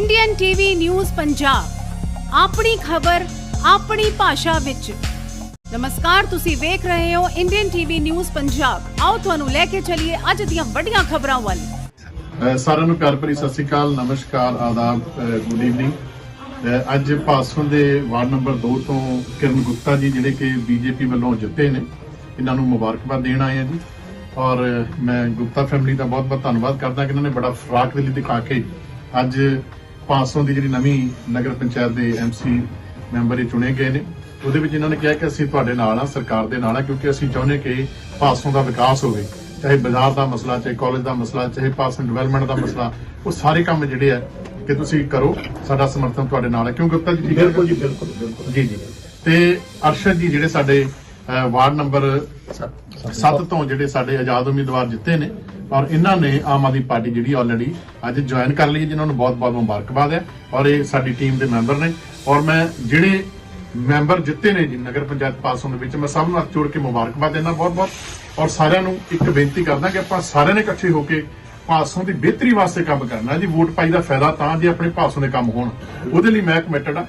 Indian TV news Punjab, ਆਪਣੀ ਖਬਰ, ਆਪਣੀ ਭਾਸ਼ਾ ਵਿੱਚ। ਨਮਸਕਾਰ, ਤੁਸੀਂ ਵੇਖ ਰਹੇ ਹੋ ਇੰਡੀਅਨ ਟੀਵੀ ਨਿਊਜ਼ ਪੰਜਾਬ। ਆਓ ਤੁਹਾਨੂੰ ਲੈ ਕੇ ਚੱਲੀਏ ਅੱਜ ਦੀਆਂ ਵੱਡੀਆਂ ਖਬਰਾਂ ਵੱਲ। ਸਾਰਿਆਂ ਨੂੰ ਪਿਆਰ ਭਰੀ ਸਤਿ ਸ੍ਰੀ ਅਕਾਲ, ਨਮਸਕਾਰ, ਆਦਾਬ ਗੁੱਡ ਈਵਨਿੰਗ ਅੱਜ ਪਾਸੋਂ ਦੇ ਵਾਰਡ ਨੰਬਰ 2 ਤੋਂ ਕਿਰਨ ਗੁਪਤਾ ਜੀ, ਜਿਹੜੇ ਕਿ ਬੀਜੇਪੀ ਵੱਲੋਂ ਜਿੱਤੇ ਨੇ, ਇਹਨਾਂ ਨੂੰ ਮੁਬਾਰਕਬਾਦ ਦੇਣ ਆਏ ਆ ਜੀ। ਔਰ ਮੈਂ ਗੁਪਤਾ ਫੈਮਿਲੀ ਦਾ ਬਹੁਤ ਬਹੁਤ ਧੰਨਵਾਦ ਕਰਦਾ ਕਿ ਇਹਨਾਂ ਨੇ ਬੜਾ ਫਰਾਕ ਦਿਲੀ ਦਿਖਾ ਕੇ ਅੱਜ ਪਾਸੋਂ ਦੀ ਜਿਹੜੀ ਨਵੀਂ ਨਗਰ ਪੰਚਾਇਤ ਦੇ ਐਮਸੀ ਮੈਂਬਰ ਹੀ ਚੁਣੇ ਗਏ ਨੇ। ਉਹਦੇ ਵਿੱਚ ਇਹਨਾਂ ਨੇ ਕਿਹਾ ਕਿ ਅਸੀਂ ਤੁਹਾਡੇ ਨਾਲ ਆ ਸਰਕਾਰ ਦੇ ਨਾਲ ਆ ਕਿਉਂਕਿ ਅਸੀਂ ਚਾਹੁੰਦੇ ਕਿ ਪਾਸੋਂ ਦਾ ਵਿਕਾਸ ਹੋਵੇ। ਚਾਹੇ ਬਾਜ਼ਾਰ ਦਾ ਮਸਲਾ ਚਾਹੇ ਕਾਲਜ ਦਾ ਮਸਲਾ ਚਾਹੇ ਪਾਸੋਂ ਡਿਵੈਲਪਮੈਂਟ ਦਾ ਮਸਲਾ ਉਹ ਸਾਰੇ ਕੰਮ ਜਿਹੜੇ ਆ ਕਿ ਤੁਸੀਂ ਕਰੋ। ਸਾਡਾ ਸਮਰਥਨ ਤੁਹਾਡੇ ਨਾਲ ਹੈ। ਕਿਉਂ ਗੁਪਤਾ ਜੀ? ਠੀਕ ਹੈ? ਬਿਲਕੁਲ ਜੀ ਬਿਲਕੁਲ ਬਿਲਕੁਲ। ਜੀ ਜੀ। ਤੇ ਅਰਸ਼ਦ ਜੀ ਜਿਹੜੇ ਸਾਡੇ ਵਾਰਡ ਨੰਬਰ 7 ਤੋਂ ਜਿਹੜੇ ਸਾਡੇ ਆਜ਼ਾਦ ਉਮੀਦਵਾਰ ਜਿੱਤੇ ਨੇ ਔਰ ਇਹਨਾਂ ਨੇ ਆਮ ਆਦਮੀ ਪਾਰਟੀ ਜਿਹੜੀ ਆਲਰੇਡੀ ਅੱਜ ਜੁਆਇਨ ਕਰ ਲਈ, ਜਿਨ੍ਹਾਂ ਨੂੰ ਬਹੁਤ-ਬਹੁਤ ਮੁਬਾਰਕਬਾਦ ਹੈ ਔਰ ਇਹ ਸਾਡੀ ਟੀਮ ਦੇ ਮੈਂਬਰ ਨੇ। ਔਰ ਮੈਂ ਜਿਹੜੇ ਮੈਂਬਰ ਜਿੱਤੇ ਨੇ ਜੀ, ਨਗਰ ਪੰਚਾਇਤ ਪਾਸੋਂ ਦੇ ਵਿੱਚ, ਮੈਂ ਸਭ ਨੂੰ ਹੱਥ ਜੋੜ ਕੇ ਮੁਬਾਰਕਬਾਦ ਦਿੰਦਾ ਬਹੁਤ-ਬਹੁਤ ਔਰ ਸਾਰਿਆਂ ਨੂੰ ਇੱਕ ਬੇਨਤੀ ਕਰਦਾ ਕਿ ਆਪਾਂ ਸਾਰਿਆਂ ਨੇ ਇਕੱਠੇ ਹੋ ਕੇ ਪਾਸੋਂ ਦੀ ਬਿਹਤਰੀ ਵਾਸਤੇ ਕੰਮ ਕਰਨਾ। ਹੈ ਜੀ, ਵੋਟ ਪਾਈ ਦਾ ਫਾਇਦਾ ਤਾਂ ਜੇ ਆਪਣੇ ਪਾਸੋਂ ਦੇ ਕੰਮ ਹੋਣ। ਉਹਦੇ ਲਈ ਮੈਂ ਕਮਿਟਡ ਆ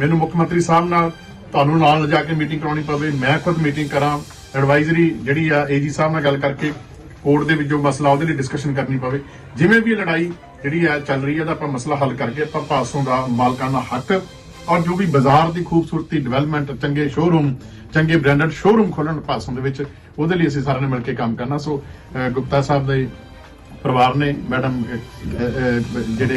ਮੈਨੂੰ ਮੁੱਖ ਮੰਤਰੀ ਸਾਹਿਬ ਨਾਲ ਤੁਹਾਨੂੰ ਨਾਲ ਲਿਜਾ ਕੇ ਮੀਟਿੰਗ ਕਰਾਉਣੀ ਪਵੇ। ਮੈਂ ਖੁਦ ਮੀਟਿੰਗ ਕਰਾਂ। ਐਡਵਾਈਜ਼ਰੀ ਜਿਹੜੀ ਆ ਏਜੀ ਸਾਹਿਬ ਨਾਲ ਗੱਲ ਕਰਕੇ ਕੋਰਟ ਦੇ ਵਿੱਚ ਜੋ ਮਸਲਾ ਉਹਦੇ ਲਈ ਡਿਸਕਸ਼ਨ ਕਰਨੀ ਪਵੇ। ਜਿਵੇਂ ਵੀ ਲੜਾਈ ਜਿਹੜੀ ਆ ਚੱਲ ਰਹੀ ਹੈ ਤਾਂ ਆਪਾਂ ਮਸਲਾ ਹੱਲ ਕਰਕੇ ਆਪਾਂ ਪਾਸੋਂ ਦਾ ਮਾਲਕਾਨਾ ਹੱਕ ਔਰ ਜੋ ਵੀ ਬਾਜ਼ਾਰ ਦੀ ਖੂਬਸੂਰਤੀ ਡਿਵੈਲਪਮੈਂਟ ਚੰਗੇ ਸ਼ੋਰੂਮ ਚੰਗੇ ਬ੍ਰਾਂਡਡ ਸ਼ੋਰੂਮ ਖੋਲਣ ਪਾਸੋਂ ਦੇ ਵਿੱਚ ਉਹਦੇ ਲਈ ਅਸੀਂ ਸਾਰਿਆਂ ਨੇ ਮਿਲ ਕੇ ਕੰਮ ਕਰਨਾ। ਸੋ ਗੁਪਤਾ ਸਾਹਿਬ ਦੇ ਪਰਿਵਾਰ ਨੇ ਮੈਡਮ ਜਿਹੜੇ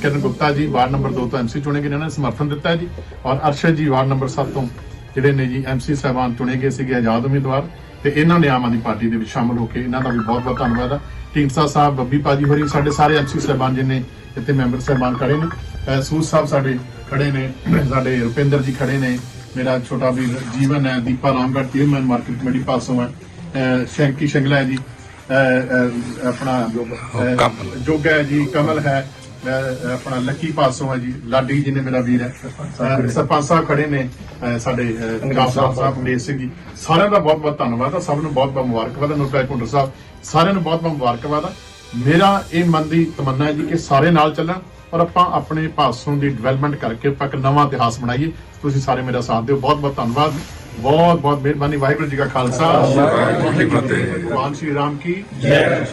ਕਿਰਨ ਗੁਪਤਾ। ਜੀ ਵਾਰਡ ਨੰਬਰ 2 ਤੋਂ ਐਮਸੀ ਚੁਣੇ ਗਏ ਨੇ, ਸਮਰਥਨ ਦਿੱਤਾ ਹੈ ਜੀ। ਔਰ ਅਰਸ਼ਦ ਜੀ ਵਾਰਡ ਨੰਬਰ 7 ਤੋਂ ਜਿਹੜੇ ਨੇ ਜੀ ਐਮਸੀ ਸਾਹਿਬਾਨ ਚੁਣੇ ਗਏ ਸੀਗੇ ਆਜ਼ਾਦ ਉਮੀਦਵਾਰ। ਤੇ ਇਹਨਾਂ ਨੇ ਆਮ ਆਦਮੀ ਪਾਰਟੀ ਦੇ ਵਿੱਚ ਸ਼ਾਮਲ ਹੋ ਕੇ ਇਹਨਾਂ ਦਾ ਵੀ ਬਹੁਤ ਬਹੁਤ ਧੰਨਵਾਦ ਹੈ ਢੀਂਡਸਾ ਸਾਹਿਬ ਬੱਬੀ ਪਾਜੀ ਹੋਰੀ ਸਾਡੇ ਸਾਰੇ ਐਮਸੀ ਸਾਹਿਬਾਨ ਜਿਹਨੇ ਇੱਥੇ ਮੈਂਬਰ ਸਾਹਿਬਾਨ ਖੜੇ ਨੇ। ਸੂਦ ਸਾਹਿਬ ਸਾਡੇ ਖੜੇ ਨੇ ਸਾਡੇ ਰੁਪਿੰਦਰ ਜੀ ਖੜੇ ਨੇ ਮੇਰਾ ਛੋਟਾ ਵੀਰ ਜੀਵਨ ਹੈ Deepa Ramgarh chairman market committee ਪਾਸੋਂ ਹੈ। ਸ਼ੈਂਕੀ ਸ਼ੰਗਲਾ ਜੀ ਆਪਣਾ ਜੋਗਾ ਹੈ ਜੀ ਕਮਲ ਹੈ। ਆਪਣਾ ਲੱਕੀ ਪਾਸੋਂ ਹੈ ਜੀ ਲਾਡੀ ਜੀ ਨੇ ਮੇਰਾ ਵੀਰ ਹੈ। ਸਰਪੰਚ ਸਾਹਿਬ ਖੜੇ ਨੇ ਸਾਡੇ ਗਾਫਰ ਸਾਹਿਬ ਅੰਗਰੇਜ਼ ਸਿੰਘ ਜੀ। ਸਾਰਿਆਂ ਦਾ ਬਹੁਤ ਬਹੁਤ ਧੰਨਵਾਦ ਹੈ ਸਭ ਨੂੰ ਬਹੁਤ ਬਹੁਤ ਮੁਬਾਰਕਬਾਦ ਹੈ ਨੁਰਪਾਈ ਪੁੰਡਰ ਸਾਹਿਬ। ਸਾਰਿਆਂ ਨੂੰ ਬਹੁਤ ਬਹੁਤ ਮੁਬਾਰਕਬਾਦ ਹੈ ਮੇਰਾ ਇਹ ਮਨ ਦੀ ਤਮੰਨਾ ਹੈ ਜੀ ਕਿ ਸਾਰੇ ਨਾਲ ਚੱਲਣ ਔਰ ਆਪਾਂ ਆਪਣੇ ਭਾਸੋਂ ਦੀ ਡਿਵੈਲਪਮੈਂਟ ਕਰਕੇ ਆਪਾਂ ਇੱਕ ਨਵਾਂ ਇਤਿਹਾਸ ਬਣਾਈਏ। ਤੁਸੀਂ ਸਾਰੇ ਮੇਰਾ ਸਾਥ ਦਿਓ। ਬਹੁਤ ਬਹੁਤ ਧੰਨਵਾਦ। ਬਹੁਤ ਬਹੁਤ ਮਿਹਰਬਾਨੀ। ਵਾਹਿਗੁਰੂ ਜੀ ਕਾ ਖਾਲਸਾ। ਵਾਹਿਗੁਰੂ ਜੀ ਕੀ ਫਤਿਹ। ਭਗਵਾਨ ਸ਼੍ਰੀ ਰਾਮ ਕੀ। ਜੈ